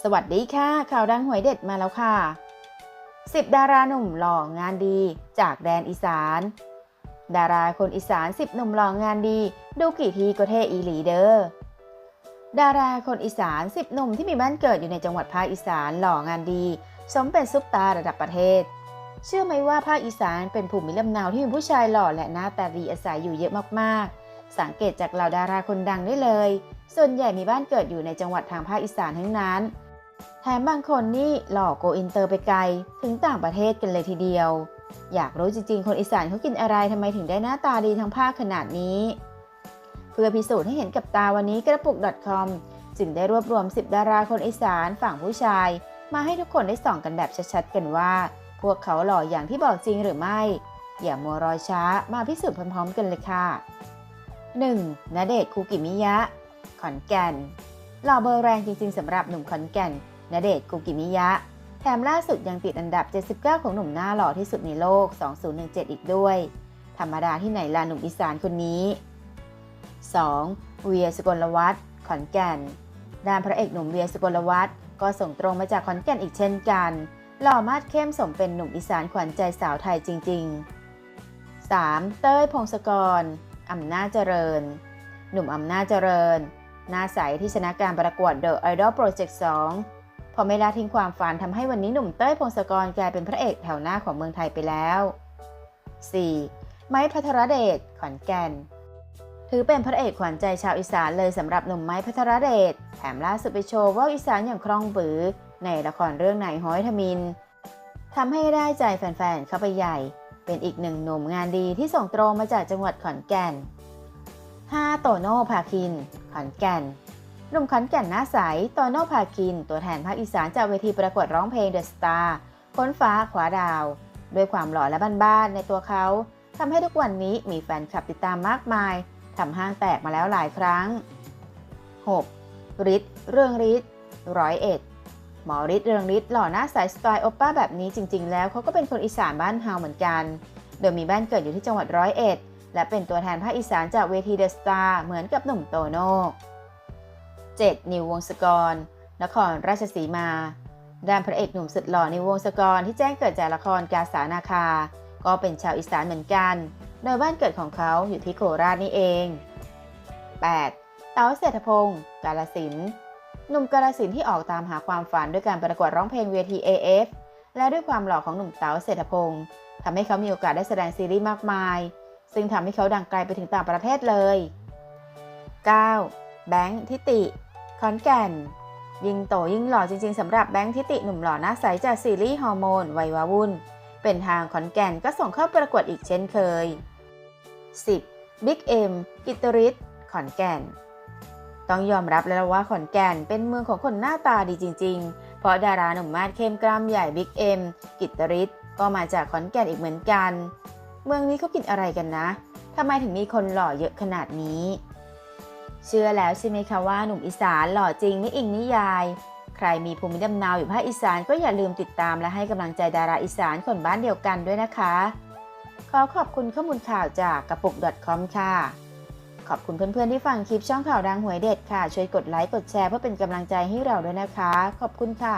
สวัสดีค่ะ ข่าวดังหวยเด็ดมาแล้วค่ะ 10 ดาราหนุ่มหล่องานดีจากแดนอีสาน ดาราคนอีสาน 10 หนุ่มหล่องานดี ดูกี่ทีก็เท่อีหลีเดอร์ดาราคนอีสาน 10 หนุ่มที่มีบ้านเกิดอยู่ในจังหวัดภาคอีสานหล่องานดี สมเป็นซุปตาระดับประเทศ เชื่อไหมว่าภาคอีสานเป็นภูมิลำเนาที่มีผู้ชายหล่อและหน้าตาดีอาศัยอยู่เยอะมากๆ สังเกตจากเหล่าดาราคนดังได้เลย ส่วนใหญ่มีบ้านเกิดอยู่ในจังหวัดทางภาคอีสานทั้งนั้น แถมบางคนนี่หล่อโกอินเตอร์ไปไกลถึงต่างประเทศกันเลยทีเดียว อยากรู้จริงๆ คนอีสานเขากินอะไรทำไมถึงได้หน้าตาดีทั้งภาคขนาดนี้ เพื่อพิสูจน์ให้เห็นกับตาวันนี้กระปุก .com จึงได้รวบรวม 10 ดาราคนอีสานฝั่งผู้ชาย มาให้ทุกคนได้ส่องกันแบบชัดๆกันว่า พวกเขาหล่ออย่างที่บอกจริงหรือไม่ อย่ามัวรอช้ามาพิสูจน์พร้อมๆกันเลยค่ะ 1. ณเดชน์คูกิมิยะ ขอนแก่นหล่อเบอร์แรงจริงๆสำหรับหนุ่มขอนแก่นณเดชน์คูกิมิยะ แถมล่าสุดยังติดอันดับ 79 ของหนุ่มหน้าหล่อที่สุดในโลก 2017 อีกด้วย ธรรมดาที่ไหนล่ะหนุ่มอีสานคนนี้ 2. เวียสุกลวัฒน์ขอนแก่นด้านพระเอกหนุ่มเวียสุกลวัฒน์ก็ส่งตรงมาจากขอนแก่นอีกเช่นกัน หล่อมาดเข้มสมเป็นหนุ่มอีสานขวัญใจสาวไทยจริง ๆ 3. เต้ยพงศกรอำนาจเจริญ หนุ่มอำนาจเจริญ หน้าใสที่ชนะการประกวด The Idol Project 2 พอไม่ละทิ้งความฝันทำให้วันนี้หนุ่มเต้ยพงศกรกลายเป็นพระเอกแถวหน้าของเมืองไทยไปแล้ว 4. ไม้พัทรเดชขอนแก่น ถือเป็นพระเอกขวัญใจชาวอีสานเลยสำหรับหนุ่มไม้พัทรเดช แถมล่าสุดไปโชว์ว่าอีสานอย่างคล่องบือ ในละครเรื่องไหนห้อยทมินทำให้ได้ใจแฟนๆเข้าไปใหญ่ เป็นอีกหนึ่งหนุ่มงานดีที่ส่งตรงมาจากจังหวัดขอนแก่น 5. โตโน่พาคิน ขอนแก่น หนุ่มขอนแก่นหน้าใสโตโน่พาคิน ตัวแทนภาคอีสานจากเวทีประกวดร้องเพลง The Star ค้นฟ้าขวาดาว ด้วยความหล่อและบ้านๆในตัวเขาทำให้ทุกวันนี้มีแฟนคลับติดตามมากมายทำห้างแตกมาแล้วหลายครั้ง 6. ฤทธิ์เรื่องฤทธิ์ร้อยเอ็ดหมอฤทธิ์เรืองฤทธิ์หล่อหน้าใสสไตล์โอป้าแบบนี้จริง ๆ แล้วเขาก็เป็นคนอีสานบ้านเฮาเหมือนกัน โดยมีบ้านเกิดอยู่ที่จังหวัดร้อยเอ็ด และเป็นตัวแทนภาคอีสานจากเวทีเดอะสตาร์เหมือนกับหนุ่มโตโน่ 7. นิววงศกร นครราชสีมา ด้านพระเอกหนุ่มสุดหล่อนิววงศกรที่แจ้งเกิดจากละครกาสานาคา ก็เป็นชาวอีสานเหมือนกัน โดยบ้านเกิดของเขาอยู่ที่โคราชนี่เอง 8. เต๋าเศรษฐพงศ์กาลสินหนุ่มกาลสินที่ออกตามหาความฝันด้วยการประกวดร้องเพลงเวที AF และด้วยความหล่อของหนุ่มเต๋าเศรษฐพงศ์ทำให้เขามีโอกาสได้แสดงซีรีส์มากมาย ซึ่งทำให้เขาดังไกลไปถึงต่างประเทศเลย 9. แบงค์ทิติขอนแก่น ยิ่งโตยิ่งหล่อจริงๆสำหรับแบงค์ทิติหนุ่มหล่อหน้าใสจากซีรีส์ฮอร์โมนวัยวาวุ่น เป็นทางขอนแก่นก็ส่งเข้าประกวดอีกเช่นเคย 10. บิ๊กเอ็มกิตตริศขอนแก่น ต้องยอมรับแล้วว่าขอนแก่นเป็นเมืองของคนหน้าตาดีจริง ๆ เพราะดาราหนุ่มมาดเข้มกล้ามใหญ่บิ๊กเอ็มกิตตริศก็มาจากขอนแก่นอีกเหมือนกัน เมืองนี้เขากินอะไรกันนะทำไมถึงมีคนหล่อเยอะขนาดนี้ เชื่อแล้วใช่ไหมคะว่าหนุ่มอีสานหล่อจริงไม่อิงนิยาย ใครมีภูมิลำเนาอยู่ภาคอีสานก็อย่าลืมติดตามและให้กำลังใจดาราอีสานคนบ้านเดียวกันด้วยนะคะ ขอขอบคุณข้อมูลข่าวจากกระปุก .com ค่ะ ขอบคุณเพื่อนๆที่ฟังคลิปช่องข่าวดังหวยเด็ดค่ะ ช่วยกดไลค์กดแชร์เพื่อเป็นกำลังใจให้เราด้วยนะคะ ขอบคุณค่ะ